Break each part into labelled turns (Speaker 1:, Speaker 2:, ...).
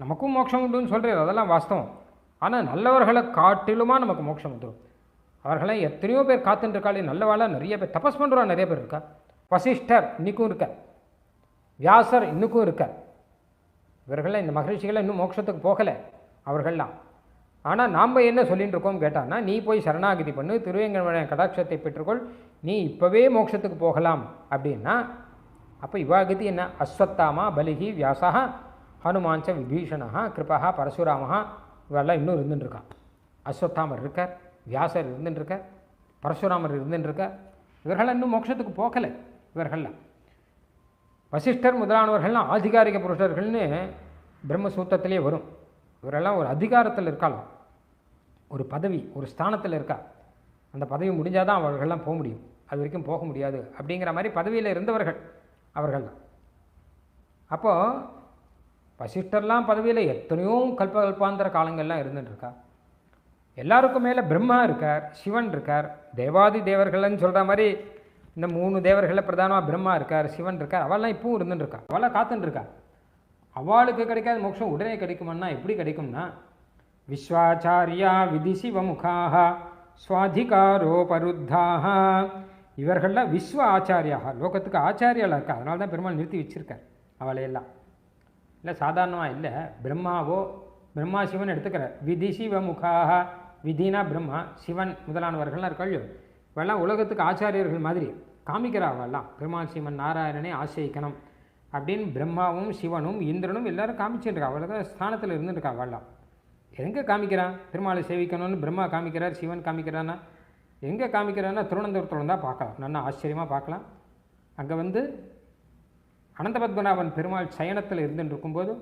Speaker 1: நமக்கும் மோட்சம் உண்டுன்னு சொல்கிறது அதெல்லாம் வாஸ்தவம். ஆனால் நல்லவர்களை காட்டிலுமா நமக்கு மோட்சம் வந்துடும் அவர்களை எத்தனையோ பேர் காத்துட்டு நல்லவாளாக நிறைய பேர். தபஸ் பண்ணுறா நிறைய பேர் இருக்கா? வசிஷ்டர் இன்னைக்கும் இருக்கார் வியாசர் இன்னுக்கும் இருக்கார் இவர்கள்லாம் இந்த மகரிஷிகளை இன்னும் மோட்சத்துக்கு போகலை அவர்கள்லாம். ஆனால் நாம் என்ன சொல்லிட்டு இருக்கோம் கேட்டான்னா நீ போய் சரணாகதி பண்ணு திருவேங்கட கடாட்சத்தை பெற்றுக்கொள் நீ இப்போவே மோட்சத்துக்கு போகலாம் அப்படின்னா அப்போ இவாகதி என்ன? அஸ்வத்தாமா பலிகி வியாசா ஹனுமான்ச விபீஷணா கிருபா பரசுராமஹா இவெல்லாம் இன்னும் இருந்துட்டுருக்கான் அஸ்வத்தாமர் இருக்கார் வியாசர் இருந்துட்டுருக்கார் பரசுராமர் இருந்துட்டுருக்கார். இவர்கள் இவர்கள்லாம் இன்னும் மோட்சத்துக்கு போகலை இவர்கள்லாம். வசிஷ்டர் முதலானவர்கள்லாம் ஆதிகாரிக புருஷர்கள்னு பிரம்மசூத்திரத்திலே வரும். இவரெல்லாம் ஒரு அதிகாரத்தில் இருக்கலாம் ஒரு பதவி ஒரு ஸ்தானத்தில் இருக்கா. அந்த பதவி முடிஞ்சால் தான் அவர்கள்லாம் போக முடியும். அது வரைக்கும் போக முடியாது அப்படிங்கிற மாதிரி பதவியில் இருந்தவர்கள் அவர்கள் அப்போது வசிஷ்டர்லாம் பதவியில் எத்தனையோ கல்ப கல்பாந்தர காலங்கள்லாம் இருந்துட்டுருக்கா. எல்லாருக்கும் மேலே பிரம்மா இருக்கார் சிவன் இருக்கார் தேவாதி தேவர்கள்னு சொல்கிற மாதிரி இந்த மூணு தேவர்களில் பிரதானமாக பிரம்மா இருக்கார் சிவன் இருக்கார் அவள்லாம் இப்பவும் இருந்துட்டுருக்கா. இருக்கா காத்துட்டுருக்கா. அவளுக்கு கிடைக்காத மோட்சம் உடனே கிடைக்குமான்னா எப்படி கிடைக்கும்னா விஸ்வாச்சாரியா விதி சிவமுகாக சுவாதிகாரோ பருத்தாக இவர்கள்லாம் விஸ்வ ஆச்சாரியாக லோகத்துக்கு ஆச்சாரியாளாக இருக்கா. அதனால தான் பெருமாள் நிறுத்தி வச்சுருக்கார் அவளையெல்லாம். இல்லை சாதாரணமாக இல்லை. பிரம்மாவோ பிரம்மா சிவன் எடுத்துக்கிறார் விதி சிவ முகாக விதினா பிரம்மா சிவன் முதலானவர்கள்லாம் இருக்காளோ இவெல்லாம் உலகத்துக்கு ஆச்சாரியர்கள் மாதிரி. காமிக்கிறா அவெல்லாம் பெருமாள் சிவன் நாராயணனை ஆசிரியக்கணும். அப்படின்னு பிரம்மாவும் சிவனும் இந்திரனும் எல்லாரும் காமிச்சுட்டு இருக்கா தான் ஸ்தானத்தில் இருந்துருக்கா அவெல்லாம். எங்கே காமிக்கிறான் பெருமாளை சேவிக்கணும்னு பிரம்மா காமிக்கிறார் சிவன் காமிக்கிறான்னா? எங்கே காமிக்கிறான்னா திருவனந்தபுரத்தில் தான் பார்க்கலாம். நல்லா ஆச்சரியமாக பார்க்கலாம். அங்கே வந்து அனந்த பத்மநாபன் பெருமாள் சயனத்தில் இருந்துட்டு இருக்கும்போது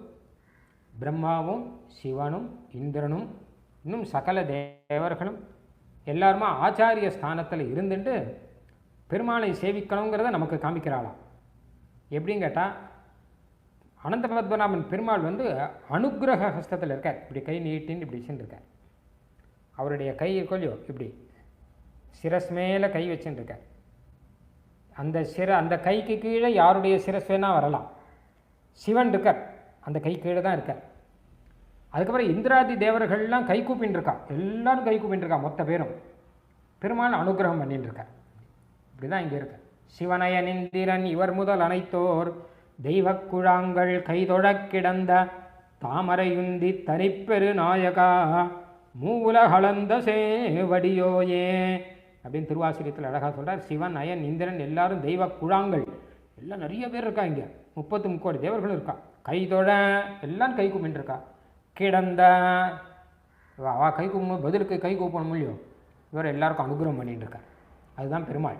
Speaker 1: பிரம்மாவும் சிவனும் இந்திரனும் இன்னும் சகல தேவர்களும் எல்லாருமா ஆச்சாரிய ஸ்தானத்தில் இருந்துட்டு பெருமாளை சேவிக்கணுங்கிறத நமக்கு காமிக்கிறாளாம். எப்படின்னு கேட்டால் அனந்த பத்மநாபன் பெருமாள் வந்து அனுக்கிரக ஹஸ்தத்தில் இருக்கார். இப்படி கை நீட்டின்னு இப்படி வச்சுருக்கார். அவருடைய கை கொல்லியோ இப்படி. சிரஸ் மேலே கை வச்சுருக்கார். அந்த சிற அந்த கைக்கு கீழே யாருடைய சிரஸ் வேணால் வரலாம்? சிவன் இருக்கார். அந்த கை கீழே தான் இருக்கார். அதுக்கப்புறம் இந்திராதி தேவர்கள்லாம் கை கூப்பின்னு இருக்கா எல்லாரும் கை கூப்பின்னு இருக்கா மொத்த பேரும். பெருமாள் அனுகிரகம் பண்ணிட்டு இருக்கார் இப்படி தான் இங்கே இருக்கு. சிவனயன் இந்திரன் இவர் முதல் அனைத்தோர். தெய்வக்குழாங்கள் கைதொழக் கிடந்த தாமரையுந்தி தனிப்பெரு நாயகா. மூவுலகளந்த சேவடியோயே. அப்படின்னு திருவாசிரியத்தில் அழகாக சொல்கிறார் சிவன் அயன் இந்திரன் எல்லாரும் தெய்வ குழாங்கள். எல்லாம் நிறைய பேர் இருக்கா இங்கே? முப்பத்து முக்கோடி தேவர்களும் இருக்கா? கைதொழ எல்லாம் கை கும்பின்ட்டுருக்கா கிடந்த அவள் கை கூப்பிடும் பதிலுக்கு கை கூப்பணும் முடியும் இவர் எல்லாருக்கும் அனுகிரகம் பண்ணிட்டு இருக்கார் அதுதான் பெருமாள்.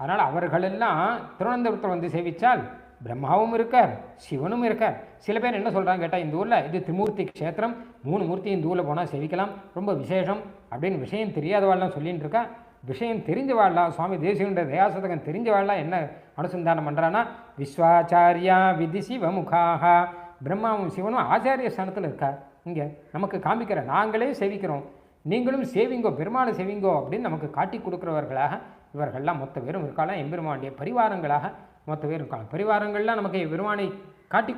Speaker 1: அதனால் அவர்களெல்லாம் திருவனந்தபுரத்தில் வந்து சேவித்தால் பிரம்மாவும் இருக்கார் சிவனும் இருக்கார். சில பேர் என்ன சொல்கிறாங்க கேட்டால் இந்த ஊரில் இது திருமூர்த்தி க்ஷேத்திரம் மூணு மூர்த்தி இந்த ஊரில் போனால் சேவிக்கலாம் ரொம்ப விசேஷம் அப்படின்னு விஷயம் தெரியாதவாள்லாம் சொல்லிகிட்டு இருக்கா விஷயம் தெரிஞ்சவாள்லாம் சுவாமி தேசியனுடைய தயாசதகம் தெரிஞ்சவாள்லாம் என்ன அனுசந்தானம் பண்ணுறான்னா விஸ்வாச்சாரியா விதி சிவமுகாக. பிரம்மாவும் சிவனும் ஆச்சாரிய ஸ்தானத்தில் இருக்கார். இங்கே நமக்கு காமிக்கிற நாங்களே சேவிக்கிறோம். நீங்களும் சேவிங்கோ பெருமாளை சேவிங்கோ அப்படின்னு நமக்கு காட்டி கொடுக்குறவர்களாக இவர்கள்லாம் மொத்த பேரும் இருக்காலாம் எம்பெருமானுடைய பரிவாரங்களாக மொத்த பேரும் இருக்காங்க பரிவாரங்கள்லாம் நமக்கு பெருமானை காட்டி